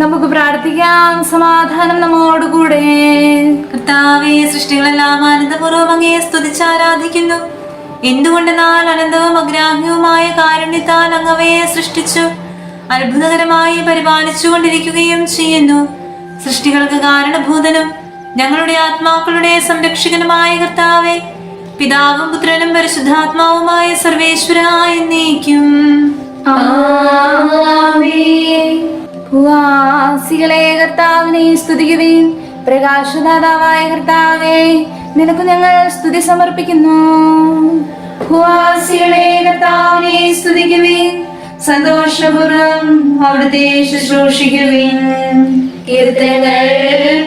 നമുക്ക് പ്രാർത്ഥിക്കാം. സമാധാനം നമ്മോടുകൂടെ. കർത്താവേ സൃഷ്ടികളെല്ലാം ആനന്ദപൂർവം അങ്ങയെ സ്തുതിച്ച് ആരാധിക്കുന്നു. എന്തുകൊണ്ടെന്നാൽ അനന്തവും അഗ്രാഹ്യവുമായ കാരുണ്യത്താൽ അങ്ങവയെ സൃഷ്ടിച്ചു അത്ഭുതകരമായി പരിപാലിച്ചു കൊണ്ടിരിക്കുകയും ചെയ്യുന്നു. സൃഷ്ടികൾക്ക് കാരണഭൂതനും ഞങ്ങളുടെ ആത്മാക്കളുടെ സംരക്ഷകനുമായ കർത്താവെ പിതാവും പുത്രനും പരിശുദ്ധാത്മാവുമായ സർവേശ്വരായ നീക്കും ഭൂവാസികളെ കർത്താവിനെ സ്തുതിക്കുവേൻ. പ്രകാശദാതാവായ കർത്താവേ നിനക്ക് ഞങ്ങൾ സ്തുതി സമർപ്പിക്കുന്നു. ഭൂവാസികളെ കർത്താവിനെ സ്തുതിക്കുവേൻ. സന്തോഷപൂർവം അവിടുത്തെ ശുശ്രൂഷിക്കുവേൻ. കീർത്തനങ്ങൾ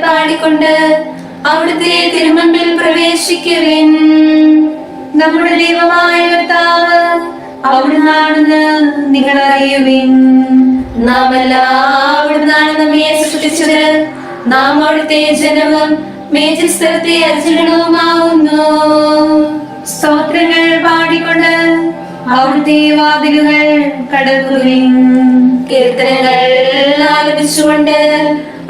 പാടിക്കൊണ്ട് അവിടുത്തെ തിരുമണ്ടിൽ പ്രവേശിക്കുവേൻ. നമ്മുടെ ദൈവമായ കർത്താവ് അവിടുന്നാണെന്ന് നിങ്ങൾ അറിയുവിൻ നാം എല്ലാവിടുന്നാണ് നമ്മെ സൃഷ്ടിച്ചത്. നാം അവിടുത്തെ ജനവും മേജസ്ഥലത്തെ അർജനവുമാവുന്നു സ്തോത്രങ്ങൾ പാടിക്കൊണ്ട് അവിടുത്തെ വാതിലുകൾ കടക്കുവിൻ. കീർത്തനങ്ങൾ ആലപിച്ചുകൊണ്ട്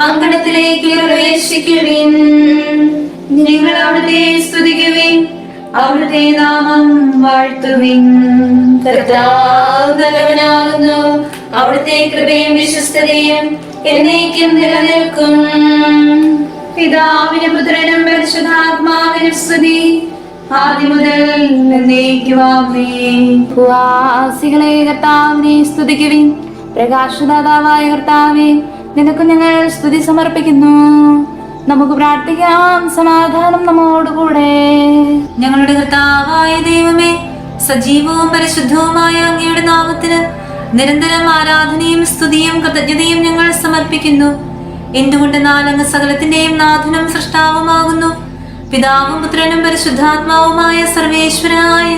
അങ്കണത്തിലേക്ക് പ്രവേശിക്കുവിൻ. നിങ്ങൾ അവിടുത്തെ സ്തുതിക്കുവിൻ. അവിടുത്തെ നാമം വാഴ്ത്തുവിൻ. നല്ലവനാകുന്നു. അവിടുത്തെ കൃപയും വിശ്വസ്തതയും എന്നേക്കും നിലനിൽക്കും. പിതാവിനും പുത്രനും പരിശുദ്ധാത്മാവിനും സ്തുതി. ഭൂവാസികളെ കർത്താവിനെ സ്തുതിക്കുവിൻ. പ്രകാശദാതാവായ കർത്താവെ നിനക്ക് ഞങ്ങൾ സ്തുതി സമർപ്പിക്കുന്നു. നമുക്ക് പ്രാർത്ഥിക്കാം. സമാധാനം നമ്മോടുകൂടെ. ഞങ്ങളുടെ കർത്താവായ ദൈവമേ സജീവവും പരിശുദ്ധവുമായ അങ്ങയുടെ നാമത്തിന് നിരന്തരം ആരാധനയും സ്തുതിയും കൃതജ്ഞതയും ഞങ്ങൾ സമർപ്പിക്കുന്നു. എന്തുകൊണ്ട് നാലങ്ങ് സകലത്തിന്റെയും നാഥനും സൃഷ്ടാവുമാകുന്നു? പിതാവും പുത്രനും പരിശുദ്ധാത്മാവുമായ സർവേശ്വരായ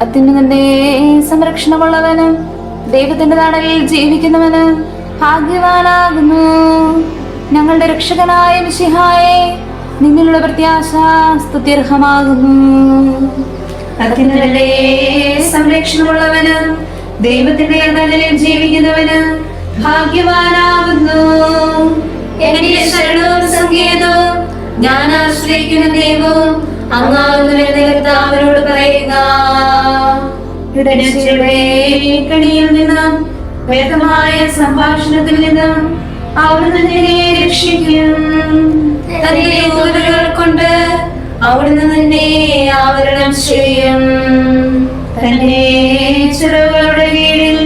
അത്യുന്നതന്റെ സംരക്ഷണമുള്ളവനും ദൈവത്തിന്റെ നാടലിൽ ജീവിക്കുന്നവന് ഭാഗ്യവാനാകുന്നു. ഞങ്ങളുടെ രക്ഷകനായ മിശിഹായെ നിന്നിലുള്ള പ്രത്യാശ സ്തുത്യർഹമാകുന്നു. സംരക്ഷണമുള്ളവന് ദൈവത്തിന്റെ നാടലിൽ ജീവിക്കുന്നവന് ഭാഗ്യവാനാകുന്നു. എന്റെ ശരണവും സങ്കേതവും ഞാൻ ആശ്രയിക്കുന്ന ദൈവവും അങ്ങാവുന്ന അവരോട് പറയുക. ഇടനച്ചയുടെ കണിയിൽ നിന്നും വേദമായ സംഭാഷണത്തിൽ നിന്നും അവിടുന്ന് നിന്നെ രക്ഷിക്കും. തന്റെ ഊരുകൾ കൊണ്ട് അവിടുന്ന് നിന്നെ ആവരണം ചെയ്യും. തന്റെ ചിറകുകളുടെ കീഴിൽ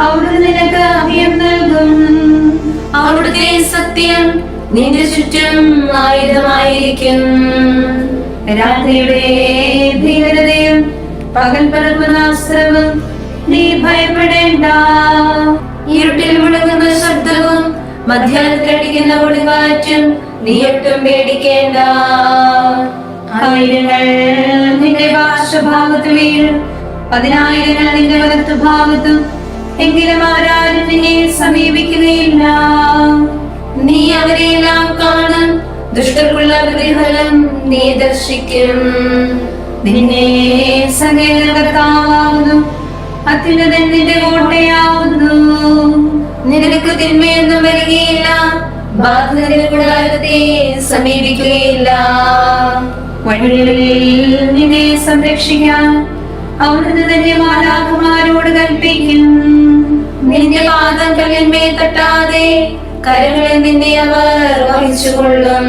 അവിടുന്ന് നിനക്ക് അഭയം നൽകും. അവിടുത്തെ സത്യം നിന്റെ ചുറ്റും ആയുധമായിരിക്കും. രാത്രിയുടെ ഭീകരതയും പകൽ പരമനാശ്രമം നീ ഭയപ്പെടേണ്ട. ഇരുട്ടിൽ മുടങ്ങുന്ന ശബ്ദവും മധ്യാഹ്നത്തിലടിക്കുന്ന ഒളിവാറ്റും നീ ഒട്ടും പേടിക്കേണ്ട. ആയിരങ്ങൾ നിന്റെ പാർശ്വഭാഗത്ത് വീഴും. പതിനായിരങ്ങൾ നിന്റെ വലത്തു ഭാഗത്തും എങ്കിലും ആരാരും നിന്നെ സമീപിക്കുകയില്ല. നീ അവരെയെല്ലാം കാണും. ദുഷ്ടർക്കുള്ള പ്രതിഫലം നീ ദർശിക്കും. നിന്നെ സകേതകർത്താവുന്നു അത്യുന്നതൻ നിന്റെ കോട്ടയാവുന്നു. നിനക്ക് തിന്മയൊന്നും വരികയില്ല. ബാധിതരുടെ കൂടാരത്തെ സമീപിക്കുകയില്ല. വഴികളിൽ നിന്നെ സംരക്ഷിക്കാൻ അവിടുന്ന് തന്നെ മാലാഖമാരോട് കൽപ്പിക്കും. നിന്റെ പാദം കല്ലിന്മേൽ തട്ടാതെ കരങ്ങളെ നിന്നെ അവർ വഹിച്ചുകൊള്ളും.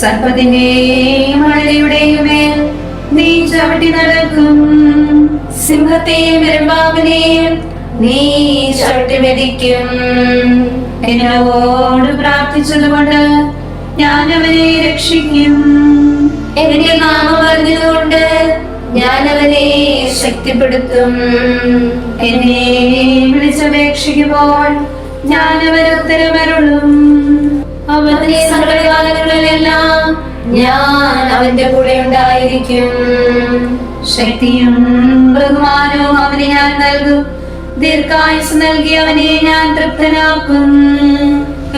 സർപ്പത്തിന്റെയും മഴയുടെയും മേൽ നീ ചവിട്ടി നടക്കും. സിംഹത്തെയും പെരുമ്പാവിനെയും നീ ചവിട്ടി മെതിക്കും. എന്നോട് പ്രാർത്ഥിച്ചതുകൊണ്ട് ഞാൻ അവനെ രക്ഷിക്കും. എന്റെ നാമം പറഞ്ഞതുകൊണ്ട് ഞാൻ അവനെ ശക്തിപ്പെടുത്തും. എന്നെ വിളിച്ചപേക്ഷിക്കുമ്പോൾ ഞാൻ അവന് ഉത്തരമരുളും. അവന്റെ സങ്കടകാലങ്ങളിലെല്ലാം ഞാൻ അവന്റെ കൂടെ ഉണ്ടായിരിക്കും. ശക്തിയും ബഹുമാനവും അവന് ഞാൻ നൽകും. ദീർഘായുസ് നൽകി അവനെ ഞാൻ തൃപ്തനാക്കും.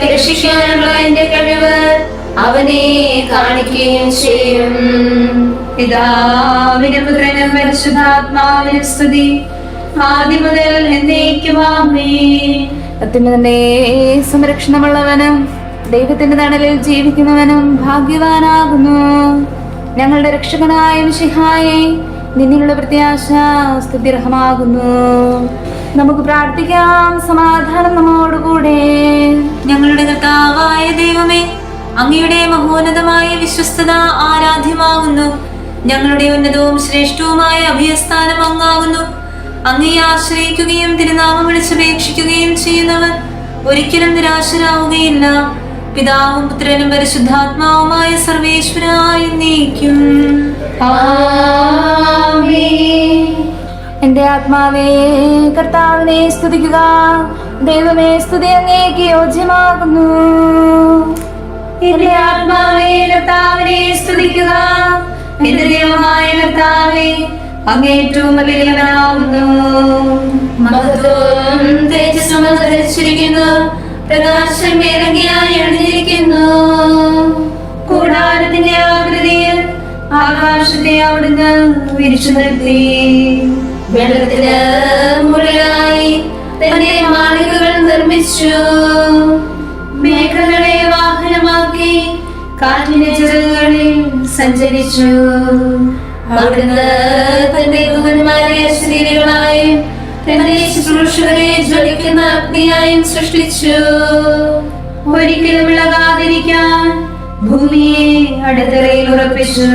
രക്ഷിക്കാനുള്ള എന്റെ കഴിവ് അവനെ കാണിക്കുകയും ചെയ്യും. പിതാവിന് പുത്രനും പരിശുദ്ധാത്മാവിനും സ്തുതി. ആദ്യം മുതൽ എന്നേക്കുമാമേ. അത്യുന്നതന്റെ സംരക്ഷണമുള്ളവനും ദൈവത്തിന്റെ തണലിൽ ജീവിക്കുന്നവനും ഭാഗ്യവാനാകുന്നു. ഞങ്ങളുടെ രക്ഷകനായ മിഷിഹായെ നിന്നിലുള്ള പ്രത്യാശ സ്തുതിർഹമാകുന്നു നമുക്ക് പ്രാർത്ഥിക്കാം. സമാധാനം നമ്മോടുകൂടെ. ഞങ്ങളുടെ കർത്താവായ ദൈവമേ അങ്ങയുടെ മഹോന്നതമായ വിശ്വസ്തത ആരാധ്യമാകുന്നു. ഞങ്ങളുടെ ഉന്നതവും ശ്രേഷ്ഠവുമായ അഭയസ്ഥാനം അങ്ങാകുന്നു അങ്ങയെ ആശ്രയിക്കുകയും തിരുനാമം വിളിച്ചപേക്ഷിക്കുകയും ചെയ്യുന്നവർ ഒരിക്കലും നിരാശരാവുകയില്ല. പിതാവും പുത്രനും പരിശുദ്ധാത്മാവുമായ സർവേശ്വരായി നീക്കും. എന്റെ ആത്മാവേ കർത്താവിനെ സ്തുതിക്കുക. ദൈവമേ സ്തുതി അങ്ങേക്ക് യോജ്യമാകുന്നു. എന്റെ ആത്മാവേ കർത്താവിനെ സ്തുതിക്കുക. എന്റെ ദൈവമായ കർത്താവേ അങ്ങേറ്റവും വലിയവനാകുന്നു മഹത്വം തേജസ്സും ധരിച്ചിരിക്കുന്നു പ്രകാശം ഇറങ്ങിയായി എഴുതിയിരിക്കുന്നു കൂടാരത്തിന്റെ ആകൃതിയിൽ ആകാശത്തെ അവിടുന്ന് വിരിച്ചു നിർത്തി. വെള്ളത്തിന് മുകളിലായി തന്റെ മാളികകൾ നിർമ്മിച്ചു. മേഘങ്ങളെ വാഹനമാക്കി കാറ്റിന്റെ ചിറകുകളിൽ സഞ്ചരിച്ചു. അവിടുന്ന് തന്റെ ദൂതന്മാരെ ശരീരങ്ങളായും തന്റെ ശുശ്രൂഷകരെ ജ്വലിക്കുന്ന അഗ്നിയായും സൃഷ്ടിച്ചു. ഒരിക്കലും ഇളകാതിരിക്കാൻ ഭൂമിയെ അടുത്തറയിൽ ഉറപ്പിച്ചു.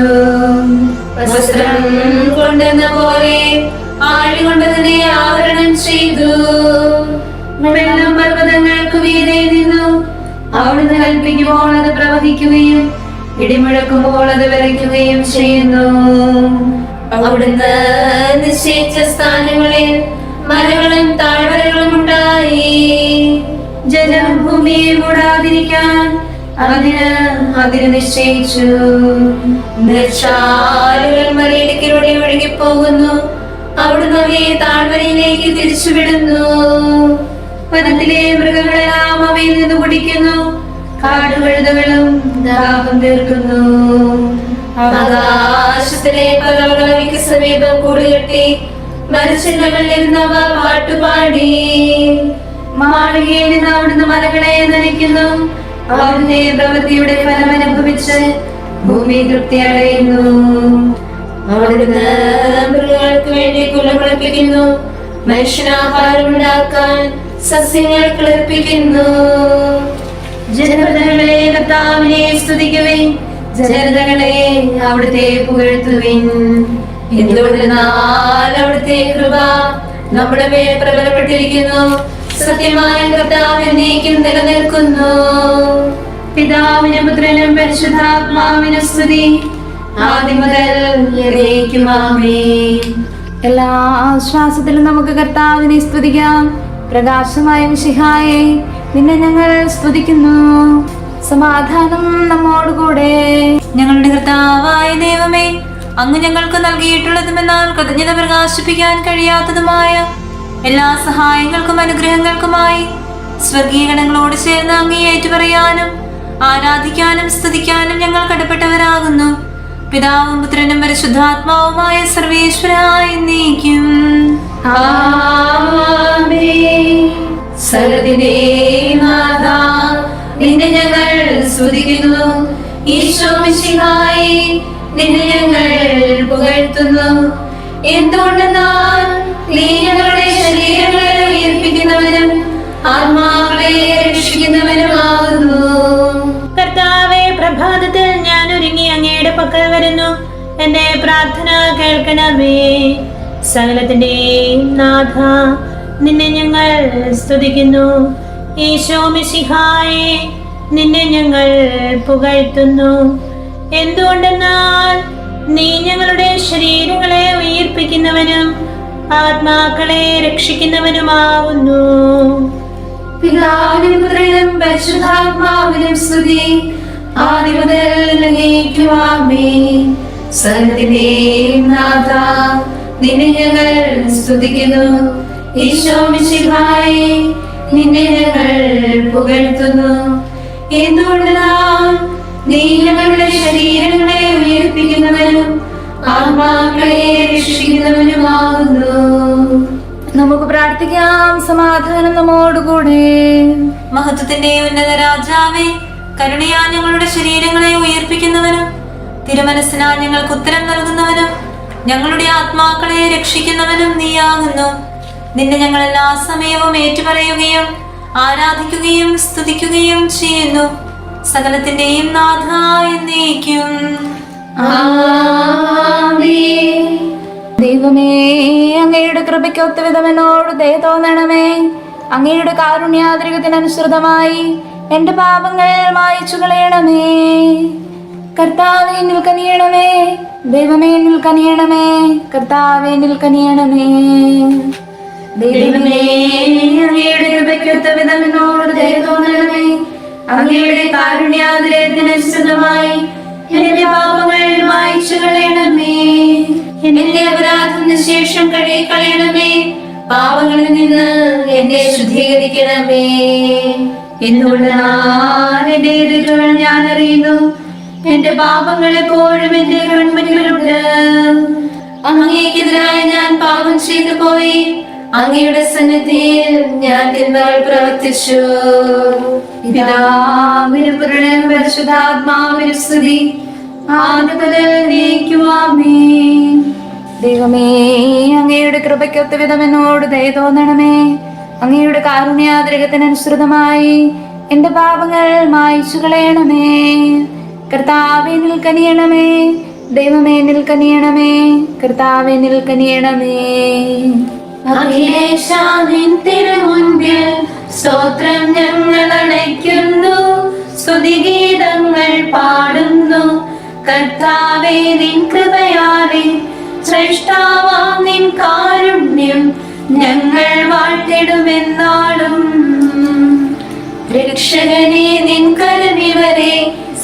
വസ്ത്രം കൊണ്ടെന്ന പോലെ ആഴി കൊണ്ടതിനെ ആവരണം ചെയ്തു. വെള്ളം പർവതങ്ങൾക്ക് വീതെ നിന്നു. അവിടുന്ന് കൽപ്പിക്കുമ്പോൾ അത് പ്രവഹിക്കുകയും ഇടിമുഴക്കുമ്പോൾ അത് വിറയ്ക്കുകയും ചെയ്യുന്നു. അവിടുന്ന് നിശ്ചയിച്ച സ്ഥാനങ്ങളിൽ മരങ്ങളും താഴ്വരകളും ഉണ്ടായി. ജലം ഭൂമിയെ മൂടാതിരിക്കാൻ അതിന് അതിന് നിശ്ചയിച്ചു. നിർച്ചാലുകൾ മലയിടുക്കിലൂടെ ഒഴുകിപ്പോകുന്നു. അവിടുന്ന് അവയെ താഴ്വരയിലേക്ക് തിരിച്ചുവിടുന്നു. വനത്തിലെ മൃഗങ്ങളെല്ലാം അവയിൽ നിന്ന് കുടിക്കുന്നു. കാടുകഴുതകളും ദാഹം തീർക്കുന്നു. ആകാശത്തിലെ പലവകൾക്ക് സമീപം കൂടുകെട്ടി മരച്ചില്ലകളിലിരുന്നവ പാട്ടുപാടി. മാളികയിൽ നിന്ന് അവിടുന്ന് മലകളെ നനയ്ക്കുന്നു. അവിടുന്ന് പ്രവൃത്തിയുടെ ഫലം അനുഭവിച്ച് ഭൂമി തൃപ്തി അടയുന്നു അവിടുന്ന് മൃഗങ്ങൾക്ക് വേണ്ടി കുലമുളപ്പിക്കുന്നു മനുഷ്യനാഹാരം ഉണ്ടാക്കാൻ സസ്യങ്ങൾ കിളിപ്പിക്കുന്നു ജനപദങ്ങളെ കർത്താവിനെ സ്തുതിക്കുവിൻ. ജനതകളെ അവിടുത്തെ പുകഴ്ത്തുവിൻ. അവിടുത്തെ കൃപ നമ്മുടെ മേൽ പ്രബലപ്പെട്ടിരിക്കുന്നു? സത്യമായ കർത്താവ് എന്നേക്കും നിലനിൽക്കുന്നു. പിതാവിനും പുത്രനും പരിശുദ്ധാത്മാവിനും സ്തുതി. ആദ്യം മുതൽ എല്ലാ ആശ്വാസത്തിലും നമുക്ക് കർത്താവിനെ സ്തുതിക്കാം. പ്രകാശമായ ശിഹായെ നിന്നെ ഞങ്ങൾ സ്തുതിക്കുന്നു. സമാധാനം നമ്മോടുകൂടെ. ഞങ്ങളുടെ കർത്താവായ ദൈവമേ അങ്ങ് ഞങ്ങൾക്ക് നൽകിയിട്ടുള്ളതുമെന്നാൽ കൃതജ്ഞത പ്രകാശിപ്പിക്കാൻ കഴിയാത്തതുമായ എല്ലാ സഹായങ്ങൾക്കും അനുഗ്രഹങ്ങൾക്കുമായി സ്വർഗീയ ഗണങ്ങളോട് ചേർന്ന് അങ്ങേ ഏറ്റുപറയാനും ആരാധിക്കാനും സ്തുതിക്കാനും ഞങ്ങൾ കടപ്പെട്ടവരാകുന്നു. പിതാവും പുത്രനും പരിശുദ്ധാത്മാവുമായ സർവേശ്വരായി നീക്കും. നിന്നെ ഞങ്ങൾ സ്തുതിക്കുന്നു. ഈശോ മിശിഹായി നിന്നെ ഞങ്ങൾ പുകഴ്ത്തുന്നു. എന്തുകൊണ്ടെന്നാൽ നീ ഞങ്ങളുടെ ശരീരങ്ങളെ ഉയർപ്പിക്കുന്നവനും ആത്മാക്കളെ രക്ഷിക്കുന്നവനുമാകുന്നു. കർത്താവെ പ്രഭാതത്തിൽ ഞാൻ ഒരുങ്ങി അങ്ങയുടെ പക്കൽ വരുന്നു. എന്റെ പ്രാർത്ഥന കേൾക്കണമേ. സകലത്തിന്റെ നാഥ നിന്നെ ഞങ്ങൾ സ്തുതിക്കുന്നു. ഈശോ മിശിഹായെ നിന്നെ ഞങ്ങൾ പുകഴ്ത്തുന്നു. എന്തുകൊണ്ടെന്നാൽ നീ ഞങ്ങളുടെ ശരീരങ്ങളെ ഉയർപ്പിക്കുന്നവനും ആത്മാക്കളെ രക്ഷിക്കുന്നവനുമാവുന്നു. പിതാവിനും പുത്രനും പരിശുദ്ധാത്മാവിനും സ്തുതി. ആദ്യം മുതൽ എന്നേക്കും ആമേൻ. സകലത്തിന്റെയും നാഥ നിന്നെ ഞങ്ങൾ സ്തുതിക്കുന്നു. ഈശോ മിശിഹായി നിന്നെ ഞങ്ങൾ പുകഴ്ത്തുന്നു. എന്തുകൊണ്ടെന്നാൽ നീ ഞങ്ങളുടെ ശരീരങ്ങളെ ഉയർപ്പിക്കുന്നവനും ആത്മാക്കളെ രക്ഷിക്കുന്നവനുമാകുന്നു. നമുക്ക് പ്രാർത്ഥിക്കാം. സമാധാനം നമ്മോടുകൂടെ. മഹത്വത്തിന്റെ ഉന്നത രാജാവേ കരുണയാ ഞങ്ങളുടെ ശരീരങ്ങളെ ഉയർപ്പിക്കുന്നവനും തിരുമനസ്സിനാ ഞങ്ങൾക്ക് ഉത്തരം നൽകുന്നവനും ഞങ്ങളുടെ ആത്മാക്കളെ രക്ഷിക്കുന്നവനും നീയാകുന്നു. നിന്നെ ഞങ്ങൾ എല്ലാ സമയവും ഏറ്റുപറയുകയും ആരാധിക്കുകയും സ്തുതിക്കുകയും ചെയ്യുന്നു. സകലത്തിന്റെയും നാഥ എന്നേക്കും. ദൈവമേ അങ്ങയുടെ കൃപയ്ക്ക് ഒത്തുവിധം എന്നോട് ദയ തോന്നണമേ. അങ്ങയുടെ കാരുണ്യാതിരികത്തിനനുസൃതമായി എന്റെ പാപങ്ങൾ മായച്ചു കളയണമേ കർത്താവേ നിൽക്കനിയണമേ കനിയണമേ. ദൈവമേ നിൽക്കനിയണമേ കർത്താവേ എന്നിൽ ദൈവമേ കാരുണ്യാതിരത്തിനനുസൃതമായി എന്റെ പാപങ്ങൾ മായിച്ചു കളയണമേ എന്റെ അപരാധത്തിന് ശേഷം കഴുകി കളയണമേ. പാപങ്ങളിൽ നിന്ന് എന്നെ ശുദ്ധീകരിക്കണമേ. എന്നുള്ള എന്റെ എതിരുകൾ ഞാൻ അറിയുന്നു. എന്റെ പാപങ്ങൾ എപ്പോഴും എന്റെ കൺമണികളുണ്ട് അങ്ങേക്കെതിരായി ഞാൻ പാപം ചെയ്തു പോയി അങ്ങയുടെ സന്നിധിയിൽ ഞാൻ തിന്മകൾ പ്രവർത്തിച്ചു. പിതാവിനും പുരുഷനും പരിശുദ്ധാത്മാവിനും സ്തുതി. ദൈവമേ അങ്ങയുടെ കൃപയ്ക്കൊത്ത വിധം എന്നോട് ദയ തോന്നണമേ. അങ്ങയുടെ കാരുണ്യാതിരകത്തിനനുസൃതമായി എന്റെ പാപങ്ങൾ മായിച്ചു കളയണമേ. കർത്താവെ നിൽക്കനിയണമേ ദൈവമേ നിൽക്കനിയണമേ കർത്താവെ നിൽക്കനിയണമേ അഖിലേശാനിൻ തിരുമുൻപിൽ സ്തോത്രം ഞങ്ങൾ അണയ്ക്കുന്നു. സ്തുതിഗീതങ്ങൾ പാടുന്നു. കർത്താവേ നിൻ കൃപയാലെ ശ്രേഷ്ഠാവാം നിൻ കാരുണ്യം ഞങ്ങൾ വാഴ്ത്തിടുമെന്നാളും. രക്ഷകനെ നിൻ കരുവിവരെ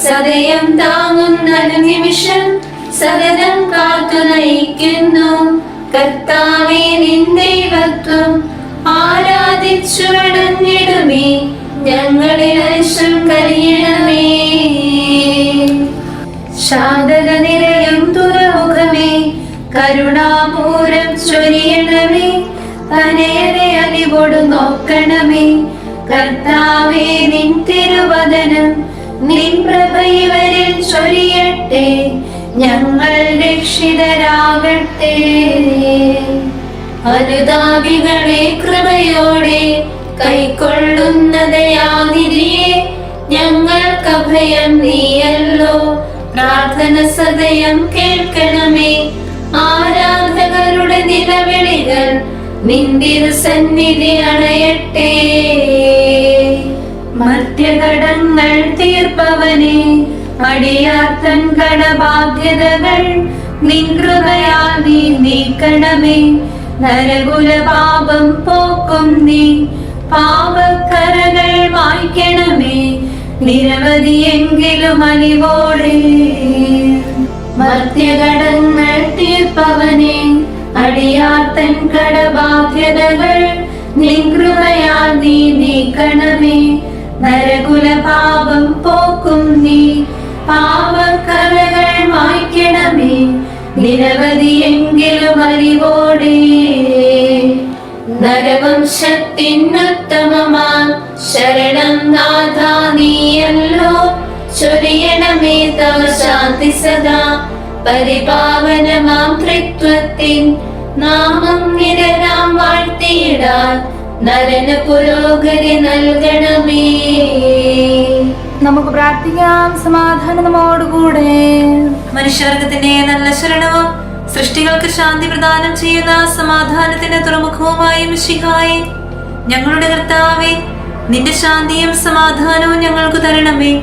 സദയം താങ്ങുന്ന നിമിഷം സദനം കാത്തു നയിക്കുന്നു. കർത്താവേ നിൻ ദൈവത്വം വണങ്ങിടുമേ ഞങ്ങളിൽ അരിശം കരിയണമേ ശാന്തത നിരയും തുറമുഖമേ. കരുണാപൂരം ചൊരിയണമേ. അനേറെ അലിവോട് നോക്കണമേ. കർത്താവേ നിൻ തിരുവദനം നിൻ പ്രഭ ചൊരിയട്ടെ. ഞങ്ങൾ രക്ഷിതരാകട്ടെ. അനുതാപികളെ കൃപയോടെ കൈക്കൊള്ളുന്നതയാതിരിയെ ഞങ്ങൾക്ക് അഭയം നീയല്ലോ. പ്രാർത്ഥന സദയം കേൾക്കണമേ. ആരാധകരുടെ നിലവിളികൾ നിന്റെ സന്നിധി അണയട്ടെ. മധ്യഘടങ്ങൾ തീർപ്പവനെ അടിയാത്തൻ കടബാധ്യതകൾ നിൻ കൃപയാ നീ നീക്കണമേ. നരകുല പാപം പോക്കും നീ. പാപക്കരകൾ വായിക്കണമേ. നിരവധിയെങ്കിലും അലിവോടെ. മർത്യഘടങ്ങൾ തീർപ്പവനെ. അടിയാത്തൻ കടബാധ്യതകൾ. നിൻ കൃപയാൽ നീ നീക്കണമേ. നരകുല പാപം പോക്കും നീ. പാപക്കരകൾ വായിക്കണമേ. നിരവധിയെങ്കിലും നരവംശത്തിനുത്തമമാ ശരണം നാഥ നീയല്ലോ. ചൊരിയണമേ തവ ശാന്തി സദാ. പരിപാവനമാം ത്രിത്വത്തിൻ നാമം നിരനാം വാഴ്ത്തിയിടാൻ നരന പുരോഗതി നൽകണമേ. നമുക്ക് പ്രാർത്ഥിക്കാം സമാധാനമോടുകൂടെ മനുഷ്യവർഗത്തിന്റെ നല്ല ശരണവും സൃഷ്ടികൾക്ക് ശാന്തി പ്രദാനം ചെയ്യുന്ന സമാധാനത്തിന്റെ തുറമുഖവുമായി മിശിഹായി. ഞങ്ങളുടെ കർത്താവെ നിന്റെ ശാന്തിയും സമാധാനവും ഞങ്ങൾക്ക് തരണമേ.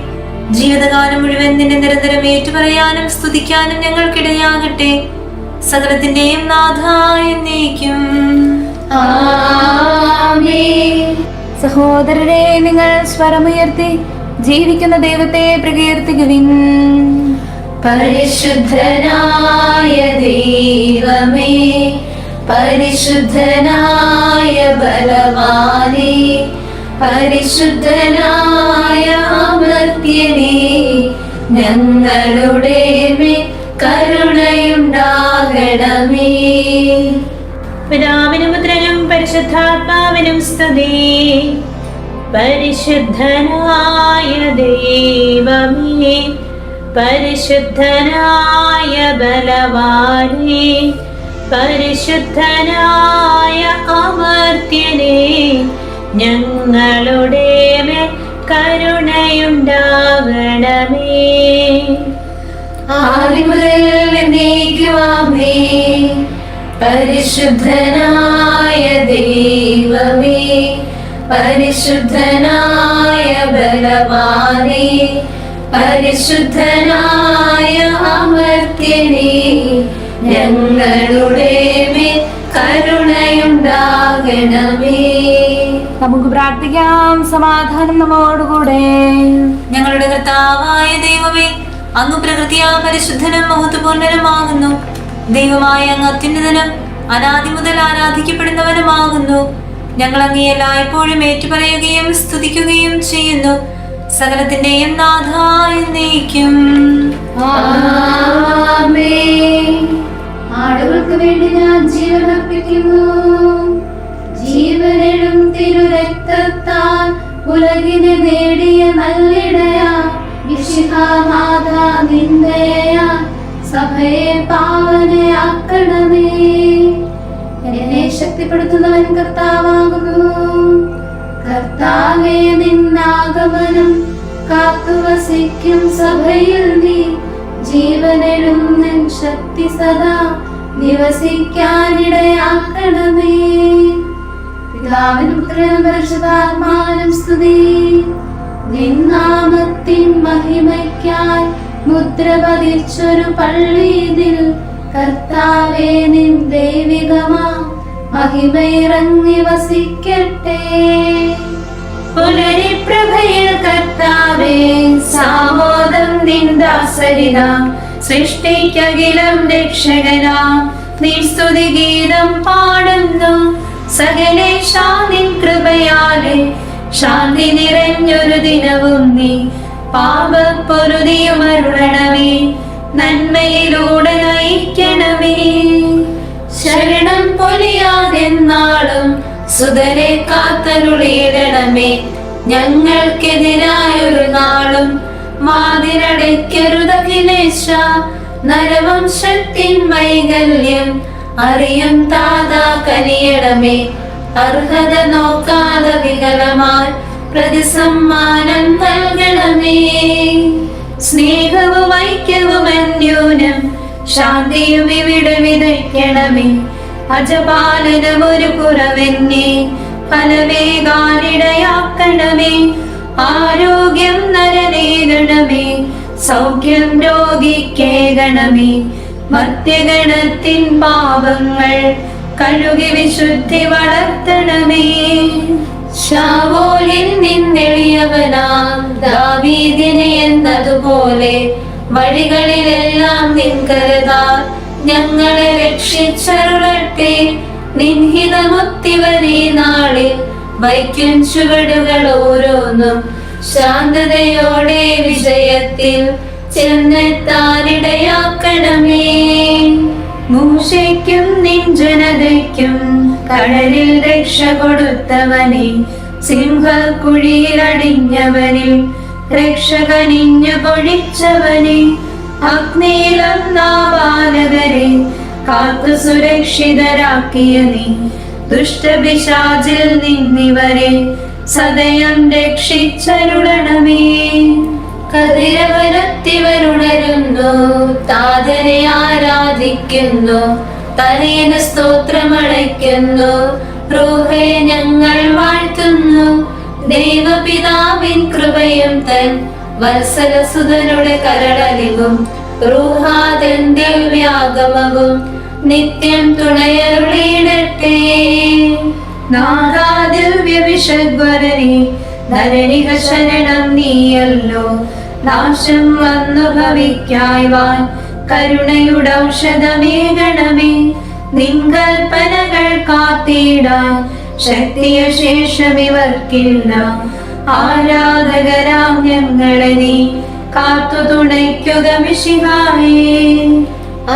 ജീവിതകാലം മുഴുവൻ നിന്നെ നിരന്തരം ഏറ്റുപറയാനും സ്തുതിക്കാനും ഞങ്ങൾക്കിടയാകട്ടെ. സകലത്തിന്റെയും നാഥായ സഹോദരരെ നിങ്ങൾ സ്വരമുയർത്തി ജീവിക്കുന്ന ദൈവത്തെ പ്രകീർത്തിക്കുവിൻ. പരിശുദ്ധനായ ദൈവമേ പരിശുദ്ധനായ ബലവാനെ പരിശുദ്ധനായ അമർത്യനെ ഞങ്ങളുടെ കരുണയുണ്ടാകണമേ. പിതാവിനും പരിശുദ്ധാത്മാവിനും സ്തുതി. പരിശുദ്ധനായ ദൈവമേ പരിശുദ്ധനായ ബലവാനെ പരിശുദ്ധനായ അമർത്യനെ ഞങ്ങളുടെ മേൽ കരുണയുണ്ടാകണമേ. ആദ്യം മുതൽ എന്നേക്കുമാമേ പരിശുദ്ധനായ ദൈവമേ പരിശുദ്ധനായ ബലവാനേ പരിശുദ്ധനായ അമർത്യനെ ഞങ്ങളുടെ മേൽ കരുണയുണ്ടാകണമേ. നമുക്ക് പ്രാർത്ഥിക്കാം സമാധാനം നമ്മോടുകൂടെ. ഞങ്ങളുടെ കർത്താവായ ദൈവമേ അങ്ങ് പ്രകൃതിയാ പരിശുദ്ധനും മഹത്വപൂർണനുമാകുന്നു. ദൈവമായ അങ്ങ് അത്യുന്നതനും അനാദി മുതൽ ആരാധിക്കപ്പെടുന്നവനുമാകുന്നു. ഞങ്ങൾ അങ്ങ് എല്ലായ്പ്പോഴും ഏറ്റുപറയുകയും സ്തുതിക്കുകയും ചെയ്യുന്നു. സകലത്തിന്റെയും നാഥായ ആമേൻ. ആടുകൾക്ക് വേണ്ടി ഞാൻ ജീവൻ ജീവനും തിരുരക്തത്താൽ ഉലകിനെ നേടിയ നല്ലിടയ. സഭയെ പാവനയാക്കണമേ. എന്നെ ശക്തിപ്പെടുത്തുന്നവൻ കർത്താവാകുന്നു. കർത്താവേ നിന്നാഗമനം. കാത്തുവസിക്കും സഭയിൽ നീ. ജീവനെഴും ശക്തി സദാ. നിവസിക്കാനിടയാക്കണമേ. പിതാവിനും പുത്രനും പരിശുദ്ധാത്മാവിനും സ്തുതി. നിന്നാമത്തിൻ മഹിമയ്ക്കായി മുദ്ര പതിച്ചൊരു പള്ളിയിൽ കർത്താവേ നിൻ ദൈവികമാ. മഹിമയിറങ്ങി വസിക്കട്ടെ. പുനരിപ്രഭയിൽ കർത്താവേ സാമോദം നിന്ദാസരിത സൃഷ്ടിക്കകിലം രക്ഷകന. നിസ്തുതി ഗീതം പാടുന്നു. സകലേശാ നിൻ കൃപയാലെ. ശാന്തി നിറഞ്ഞൊരു ദിനവും നീ. പാപപ്പൊരുതിയുമരുളണമേ നന്മയിലൂടെ നയിക്കണമേ. ശരണം പൊലിയാതെന്നാളും സുതരെ കാത്തരുളിയിടണമേ. ഞങ്ങൾക്കെതിരായൊരു നാളും മാതിരടയ്ക്കരുതഖിലേശ നരവംശത്തിൻ വൈകല്യം അറിയും താതാ കനിയടമേ. അർഹത നോക്കാതെ വികലമായി പ്രതിസമ്മാനം നൽകണമേ സ്നേഹവും ഐക്യവും അന്യൂനം ശാന്തിയും ഇവിടെ വിതയ്ക്കണമേ. അജപാലനം കുറവെന്നേ ഫലവേകാനിടയാക്കണമേ ആരോഗ്യം നരനേകണമേ സൗഖ്യം രോഗിക്കേകണമേ. മത്യഗണത്തിൻ പാപങ്ങൾ കഴുകി വിശുദ്ധി വളർത്തണമേ. ശാവോലിൽ നിന്നെളിയവനാം ദാവീദിനെ എന്നതുപോലെ വഴികളിലെല്ലാം നിൻകരുതാ ഞങ്ങളെ രക്ഷിച്ചരുളട്ടെ. നിൻഹിതമുത്തിവനീ നാളിൽ വൈക്കും ചുവടുകൾ ഓരോന്നും ശാന്തതയോടെ വിജയത്തിൽ ചെന്നെത്താനിടയാക്കണമേ. മൂഷയ്ക്കും നിൻ ജനതയ്ക്കും കടലിൽ രക്ഷ കൊടുത്തവനെ സിംഹക്കുഴിയിലടിഞ്ഞവനെ രക്ഷകനിഞ്ഞു പൊഴിച്ചവനെ. അഗ്നിയിലും നാബാലകരെ കാത്തു സുരക്ഷിതരാക്കിയ നീ. ദുഷ്ടപിശാചിൽ നിന്നിവരെ സദയം രക്ഷിച്ചരുളണമേ. കതിരവനത്തിവരുണരുന്നു താതനെ ആരാധിക്കുന്നു തലേന സ്തോത്രമടയ്ക്കുന്നു റൂഹെ ഞങ്ങൾ വാഴ്ത്തുന്നു ദൈവപിതാവിൻ കൃപയും തൻ വത്സലസുതനുടെ കരടലിവും റൂഹാതൻ ദിവ്യാഗമവും നിത്യം തുണയരുളിയിടട്ടെ നാദാദിവ്യ വിഷഗ്വരനെ ധരണിക ശരണം നീയല്ലോ. നാശം വന്നു ഭവിക്കായ്വാൻ കരുണയുടെ ഔഷധമേകണമേ നിങ്കൽപ്പനകൾ കാത്തിടാൻ ശക്തിയ ശേഷം ഇവർക്കില്ല. ആരാധകരാം ഞങ്ങളെ നീ കാത്തു തുണയ്ക്കുക മിഷിഹായേ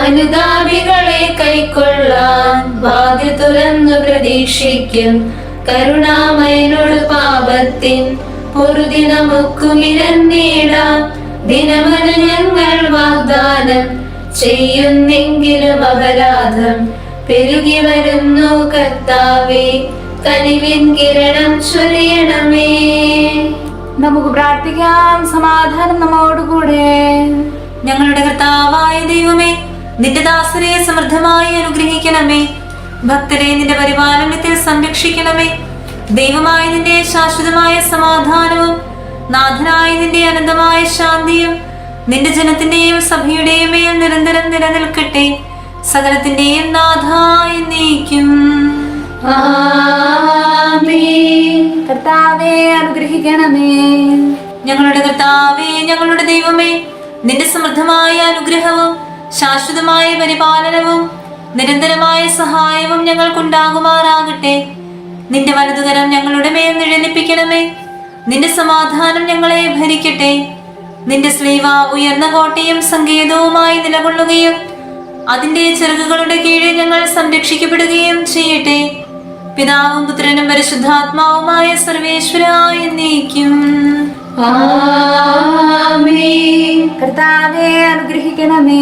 അനുതാപികളെ കൈക്കൊള്ളാൻ ഭാഗ്യ തുറന്നു പ്രതീക്ഷിക്കും. കരുണാമയനോട് പാപത്തിൻ പൊറുതി നമുക്കും ഇരന്നീടാം ദിനമന ഞങ്ങൾ വാഗ്ദാനം ചെയ്യുന്നെങ്കിലും അപരാധം പെരുകി വരുന്നു കർത്താവേ. കിരണം ചൊരിയണമേ. നമുക്ക് പ്രാർത്ഥിക്കാം. സമാധാനം നമ്മോടുകൂടെ. ഞങ്ങളുടെ കർത്താവായ ദൈവമേ നിന്റെ ദാസരെ സമൃദ്ധമായി അനുഗ്രഹിക്കണമേ. ഭക്തരെ നിന്റെ പരിപാലനത്തിൽ സംരക്ഷിക്കണമേ. ദൈവമായ നിന്റെ ശാശ്വതമായ സമാധാനവും നാഥനായ നിന്റെ അനന്തമായ ശാന്തിയും നിന്റെ ജനത്തിന്റെയും സഭയുടെയും മേൽ നിരന്തരം നിലനിൽക്കട്ടെ. സകലത്തിന്റെയും നാഥായി നീക്കും കർത്താവെ അനുഗ്രഹിക്കണമേ. ഞങ്ങളുടെ കർത്താവേ ഞങ്ങളുടെ ദൈവമേ നിന്റെ സമൃദ്ധമായ അനുഗ്രഹവും ശാശ്വതമായ പരിപാലനവും നിരന്തരമായ സഹായവും ഞങ്ങൾക്കുണ്ടാകുമാറാകട്ടെ. നിന്റെ വലതുകരം ഞങ്ങളുടെ മേൽ നിഴലിപ്പിക്കണമേ. നിന്റെ സമാധാനം ഞങ്ങളെ ഭരിക്കട്ടെ. നിന്റെ സ്ലീവ ഉയർന്ന കോട്ടയും സങ്കേതവുമായി നിലകൊള്ളുകയും അതിന്റെ ചിറകുകളുടെ കീഴിൽ ഞങ്ങൾ സംരക്ഷിക്കപ്പെടുകയും ചെയ്യട്ടെ. പിതാവും പുത്രനും പരിശുദ്ധാത്മാവുമായ സർവേശ്വരായ നീക്കും കർത്താവെ അനുഗ്രഹിക്കണമേ.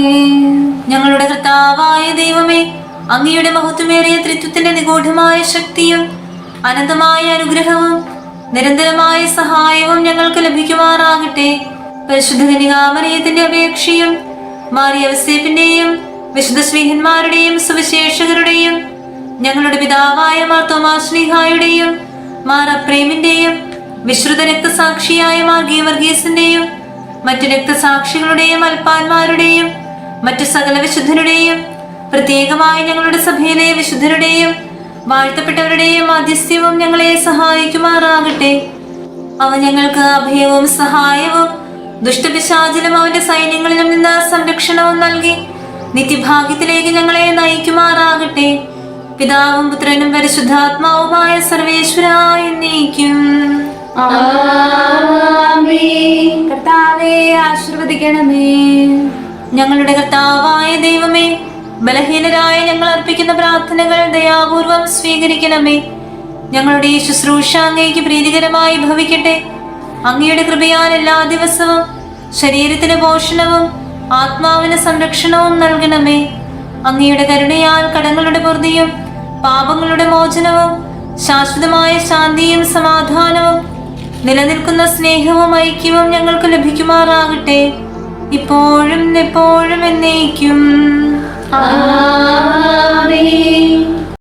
ഞങ്ങളുടെ കർത്താവായ ദൈവമേ അങ്ങയുടെ മഹത്വമേറിയ ത്രിത്വത്തിന്റെ നിഗൂഢമായ ശക്തിയും അനന്തമായ അനുഗ്രഹവും നിരന്തരമായ സഹായവും ഞങ്ങൾക്ക് ലഭിക്കുമാറാകട്ടെ. പരിശുദ്ധ കനികാമറിയത്തിന്റെ അപേക്ഷയും മാറിയ യൗസേപ്പിന്റെയും വിശുദ്ധ ശ്രീഹന്മാരുടെയും സുവിശേഷകരുടെയും ഞങ്ങളുടെ പിതാവായ മാർത്തോമാ തോമാശ്ലീഹായുടെയും മാറപ്രേമിന്റെയും വിശ്രുത രക്തസാക്ഷിയായ മാർഗീ വർഗീസിന്റെയും മറ്റു രക്തസാക്ഷികളുടെയും അൽപ്പാന്മാരുടെയും മറ്റു സകല വിശുദ്ധരുടെയും പ്രത്യേകമായി ഞങ്ങളുടെ സഭയിലെ വിശുദ്ധരുടെയും വാഴ്ത്തപ്പെട്ടവരുടെയും മാധ്യസ്ഥ്യവും ഞങ്ങളെ സഹായിക്കുമാറാകട്ടെ. അവ ഞങ്ങൾക്ക് അഭയവും സഹായവും ദുഷ്ടപിശാചിലും അവന്റെ സൈന്യങ്ങളിലും നിന്ന് സംരക്ഷണവും നൽകി നിത്യഭാഗ്യത്തിലേക്ക് ഞങ്ങളെ നയിക്കുമാറാകട്ടെ. പിതാവും പുത്രനും പരിശുദ്ധാത്മാവുമായ സർവേശ്വരായ നീക്കും. കർത്താവെ ആശീർവദിക്കണമേ. ഞങ്ങളുടെ കർത്താവായ ദൈവമേ ബലഹീനരായ ഞങ്ങൾ അർപ്പിക്കുന്ന പ്രാർത്ഥനകൾ ദയാപൂർവം സ്വീകരിക്കണമേ. ഞങ്ങളുടെ ഈ ശുശ്രൂഷ അങ്ങേക്ക് പ്രീതികരമായി ഭവിക്കട്ടെ. അങ്ങയുടെ കൃപയാൽ എല്ലാ ദിവസവും ശരീരത്തിന് പോഷണവും ആത്മാവിന് സംരക്ഷണവും നൽകണമേ. അങ്ങയുടെ കരുണയാൽ കടങ്ങളുടെ പൊറുതിയും പാപങ്ങളുടെ മോചനവും ശാശ്വതമായ ശാന്തിയും സമാധാനവും നിലനിൽക്കുന്ന സ്നേഹവും ഐക്യവും ഞങ്ങൾക്ക് ലഭിക്കുമാറാകട്ടെ. ഇപ്പോഴും എപ്പോഴും എന്നേക്കും.